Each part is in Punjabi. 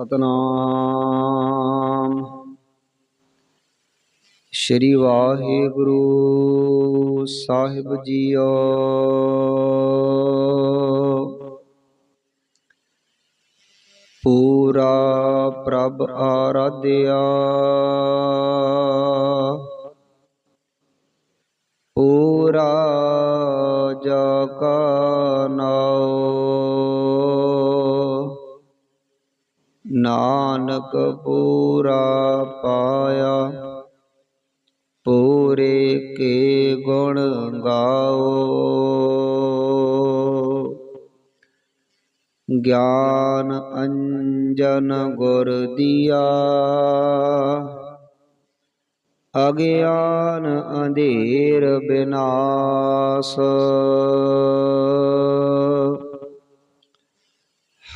ਸਤਨਾਮ। ਸ਼੍ਰੀ ਵਾਹਿਗੁਰੂ ਸਾਹਿਬ ਜੀਓ। ਪੂਰਾ ਪ੍ਰਭ ਆਰਾਧਿਆ। ਪੂਰਾ ਜਗਾ ਨਾਉ। ਨਾਨਕ ਪੂਰਾ ਪਾਇਆ। ਪੂਰੇ ਕੇ ਗੁਣ ਗਾਓ। ਗਿਆਨ ਅੰਜਨ ਗੁਰ ਦੀਆ। ਅਗਿਆਨ ਅੰਧੇਰ ਬਿਨਾਸ਼।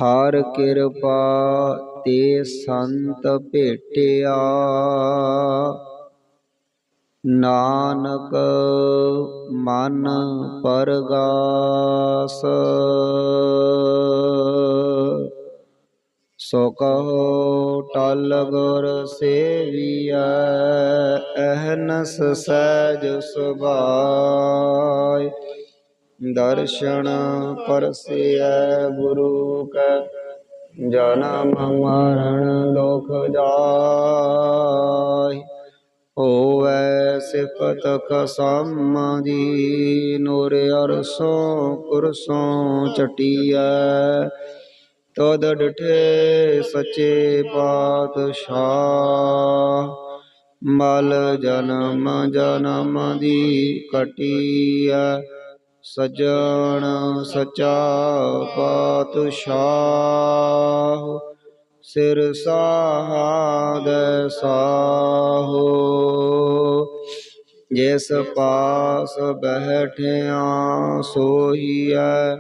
ਹਰ ਕਿਰਪਾ ਤੇ ਸੰਤ ਭੇਟਿਆ। ਨਾਨਕ ਮਨ ਪਰਗਾਸ। ਸੋ ਕਹੋ ਟਲ ਗੁਰ ਸੇਵੀਐ, ਅਹਨਸ ਸਹਿਜ ਸੁਭਾਇ। ਦਰਸ਼ਨ ਪਰਸਿਐ ਗੁਰੂ ਕੈ ਜਨਮ ਮਰਨ ਦੁਖ ਜਾਇ ਹੋਵੈ ਸਿਫਤ ਖਸਮ ਦੀ, ਨੂਰ ਅਰਸੋਂ ਕੁਰਸੋਂ ਚਟੀਐ। ਤਦ ਡਠੇ ਸੱਚੇ ਪਾਤਸ਼ਾਹ, ਮਲ ਜਨਮ ਜਨਮ ਦੀ ਕਟੀਐ ਸਜਣ ਸਚਾ ਪਾਤਸ਼ਾਹ ਸਿਰ ਸਾਹਾਦ ਸਾਹੋ। ਜਿਸ ਪਾਸ ਬਹਿਠਿਆ ਸੋਹੀਐ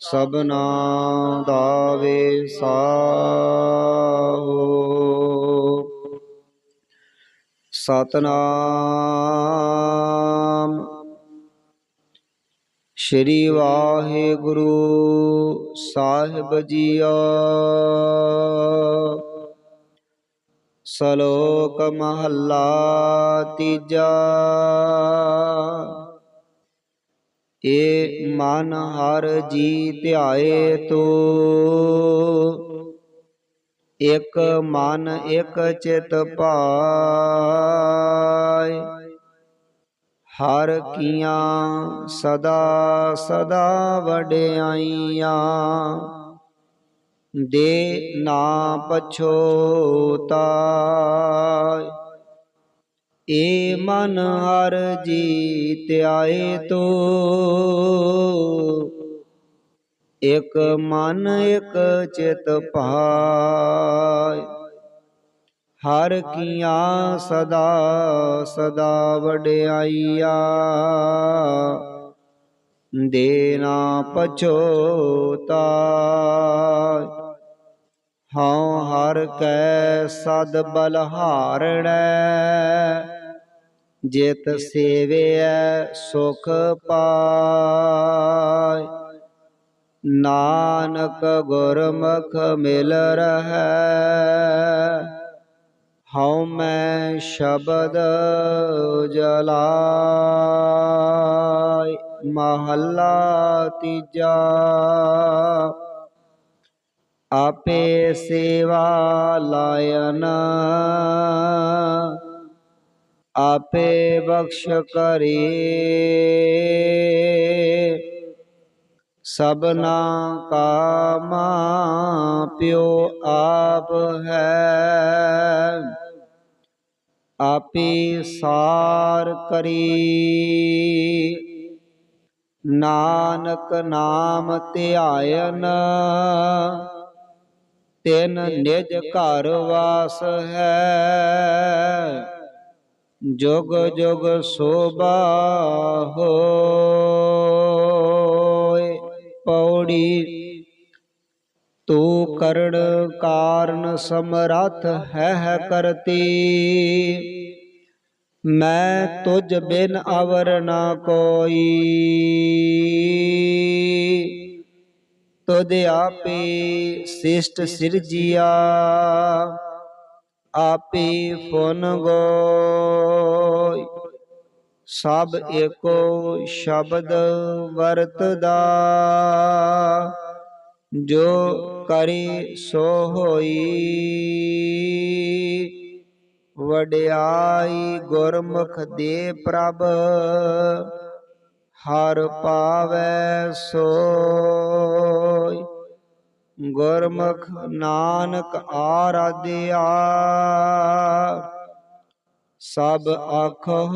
ਸਭਨਾ ਦਾਵੇ ਸਾਹੋ ਸਤਨਾਮ ਸ਼੍ਰੀ ਵਾਹਿਗੁਰੂ ਸਾਹਿਬ ਜੀਓ ਸ਼ਲੋਕ ਮਹੱਲਾ ਤੀਜਾ। ਏ ਮਨ ਹਰ ਜੀ ਧਿਆਏ ਤੋ। ਇਕ ਮਨ ਇਕ ਚਿਤ ਭਾਇ ਹਰ ਕੀਆਂ ਸਦਾ ਸਦਾ ਵਡਿਆਈਆਂ। ਦੇ ਨਾ ਪਛੋਤਾ ਏ ਮਨ ਹਰ ਜੀ ਧਿਆਏ ਤੋ। ਇਕ ਮਨ, ਇਕ ਚਿਤ ਭਾਏ ਹਰ ਕੀਆਂ ਸਦਾ ਸਦਾ ਵਡਿਆਈਆ। ਦੇ ਨਾ ਪਛੋਤਾ। ਹਉ ਹਰ ਕੈ ਸਦ ਬਲਹਾਰਣੈ ਜਿਤ ਸੇਵਿਐ ਸੁਖ ਪਾਇ। ਨਾਨਕ ਗੁਰਮੁਖ ਮਿਲ ਰਹੈ। ਹਉ ਮੈਂ ਸ਼ਬਦ ਜਲਾਇ, ਮਹੱਲਾ ਤੀਜਾ। ਆਪੇ ਸੇਵਾ ਲਾਇਨ, ਆਪੇ ਬਖਸ਼ ਕਰੇ। ਸਭਨਾ ਕਾ ਮਾਂ ਪਿਓ ਆਪ ਹੈ। ਆਪੇ ਸਾਰ ਕਰੀ। ਨਾਨਕ ਨਾਮ ਧਿਆਇਨ, ਤਿਨ ਨਿਜ ਘਰ ਵਾਸ ਹੈ। ਜੁਗ ਜੁਗ ਸੋਭਾ ਹੋਏ, ਪੌੜੀ ਤੂੰ ਕਰਣ ਕਾਰਨ ਸਮਰੱਥ ਹੈ ਹੈ ਕਰਤੀ। ਮੈਂ ਤੁਝ ਬਿਨ ਅਵਰ ਨਾ ਕੋਈ। ਤੁਧ ਆਪੇ ਸਿਸ਼ਟ ਸਿਰਜੀਆ, ਆਪੇ ਫੁਨ ਗੋਇ। ਸਭ ਏਕੋ ਸ਼ਬਦ ਵਰਤਦਾ। ਜੋ ਕਰੇ ਸੋ ਹੋਈ। ਵਡਿਆਈ ਗੁਰਮੁਖ ਦੇ ਪ੍ਰਭ, ਹਰ ਪਾਵੈ ਸੋਈ। ਗੁਰਮੁਖ ਨਾਨਕ ਆਰਾਧਿਆ, ਸਭ ਆਖੋ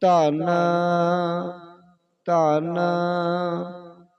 ਧਨ ਧਨ।